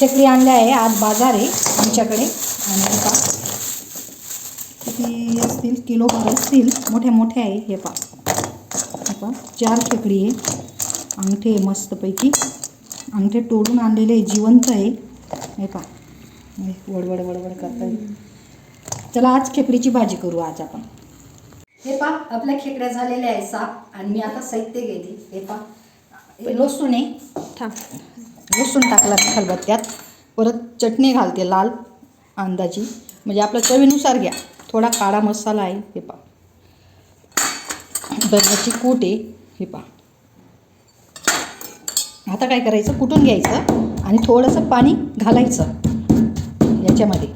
खेकडी आणल्या आहे आज बाजार आहे आमच्याकडे. आणि हे किती असतील? किलो भर असतील. मोठ्या मोठ्या आहे हे पा पा पहा चार खेकडी आहे. अंगठे आहे मस्तपैकी. अंगठे तोडून आणलेले आहे जिवंत आहे. हे पा वडवड वडवड करता येईल चला आज खेकडीची भाजी करू आज आपण. हे पा आपल्या खेकड्या झालेल्या आहे साप. आणि मी आता साहित्य घेते. हे पा हे लसूण आहे. थांब. लसूण टाकला खलबत्त्यात. परत चटणी घालते लाल अंदाजी. म्हणजे आपल्या चवीनुसार घ्या. थोडा काळा मसाला आहे हे पा धन्याची कूट आहे हे पा आता काय करायचं? कुटून घ्यायचं आणि थोडंसं पाणी घालायचं याच्यामध्ये.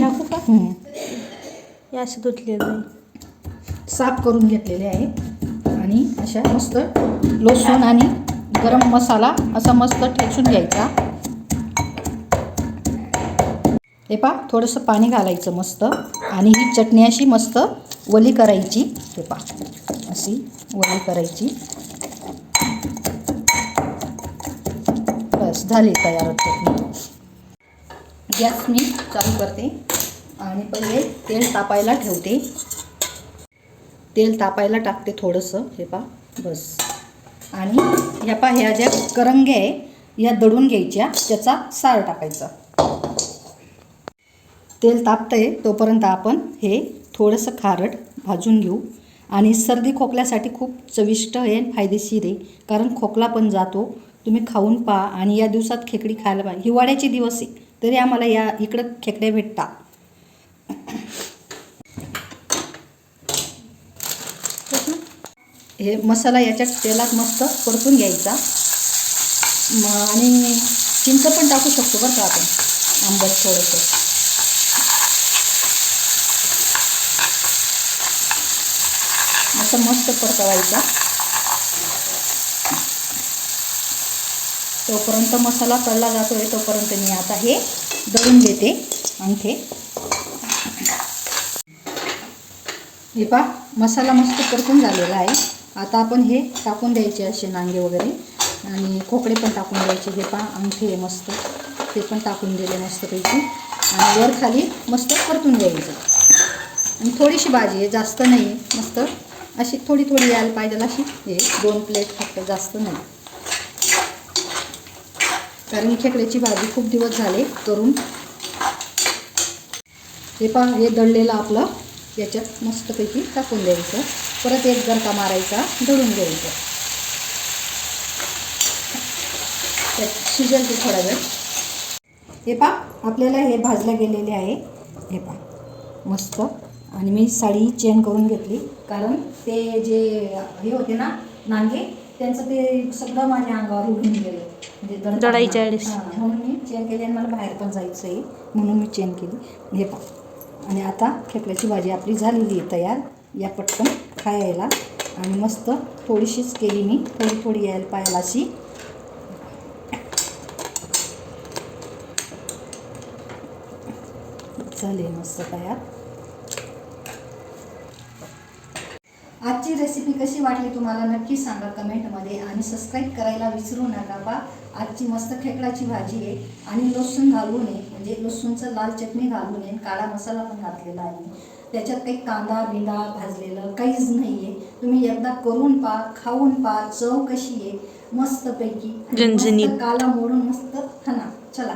टाकू का? हम्म. हे असं धुतलेलं. आहे साफ करून घेतलेले आहे. आणि अशा मस्त लसूण आणि गरम मसाला असा मस्त ठेचून घ्यायचा. हे पा थोडंसं पाणी घालायचं मस्त. आणि ही चटणी अशी मस्त वली करायची. हे पा अशी वली करायची. बस झाली तयार चटणी. गॅस मी चालू करते आणि पहिले तेल तापायला ठेवते. तेल तापायला टाकते थोडंसं. हे पा बस. आणि ह्या पा ह्या ज्या करंग्या आहे ह्या दडून घ्यायच्या त्याचा सार टाकायचा. तेल तापतंय तोपर्यंत आपण हे थोडंसं खारट भाजून घेऊ. आणि सर्दी खोकल्यासाठी खूप चविष्ट आहे आणि फायदेशीर आहे कारण खोकला पण जातो. तुम्ही खाऊन पहा आणि या दिवसात खेकडी खायला पाहिजे हिवाळ्याचे दिवस आहे तरी आम्हाला या इकडं खेकड्या भेटतात. हे मसाला याच्यात तेलात मस्त परतून घ्यायचा. म आणि चिंच पण टाकू शकतो बरं का आपण आंबट थोडंसं. असं मस्त परतवायचा. तोपर्यंत मसाला तळला जातो आहे तोपर्यंत मी आता हे दळून घेते अंगठे. हे पा मसाला मस्त परतून झालेला आहे. आता आपण हे टाकून द्यायचे असे नांगे वगैरे. आणि खोकडे पण टाकून द्यायचे. हे पहा अंगठे आहे मस्त. ते पण टाकून दिले मस्तपैकी. आणि वर खाली मस्त परतून द्यायचं आणि थोडीशी भाजी आहे जास्त नाही आहे मस्त. अशी थोडी थोडी यायला पाहिजे अशी. हे दोन प्लेट फक्त जास्त नाही. कारण खेकड्याची भाजी खूप दिवस झाले करून. हे पहा हे दळलेलं आपलं याच्यात मस्तपैकी टाकून द्यायचं. परत एक गरका मारायचा दळून घ्यायचं. त्यात शिजेल ते थोडा वेळ. हे पा आपल्याला हे भाजल्या गेलेले आहे. हे पा मस्त. आणि मी साडी चेन करून घेतली कारण ते जे हे होते ना नांगे त्यांचं ते सगळं माझ्या अंगावर उडून गेलं. म्हणजे. हां, म्हणून मी चेन केली आणि मला बाहेर पण जायचं आहे म्हणून मी चेन केली. हे पा आणि आता खेकड्याची भाजी आपली झालेली आहे तयार. या पटकन. खायला. आणि मस्त थोडीशीच केली मी थोडी थोडी यायला पाहायला अशी झाली मस्त तयार. आजची रेसिपी कशी वाटली तुम्हाला नक्की सांगा कमेंटमध्ये आणि सबस्क्राईब करायला विसरू नका बा. आजची मस्त खेकडाची भाजी आहे आणि लसूण घालून नये म्हणजे लसूणचं लाल चटणी घालून नये काळा मसाला पण घातलेला आहे. त्याच्यात काही कांदा बिंदा भाजलेलं काहीच नाही आहे तुम्ही एकदा करून पा खाऊन पा चव कशी आहे मस्तपैकी. मस्त. काला मोडून मस्त खाना चला.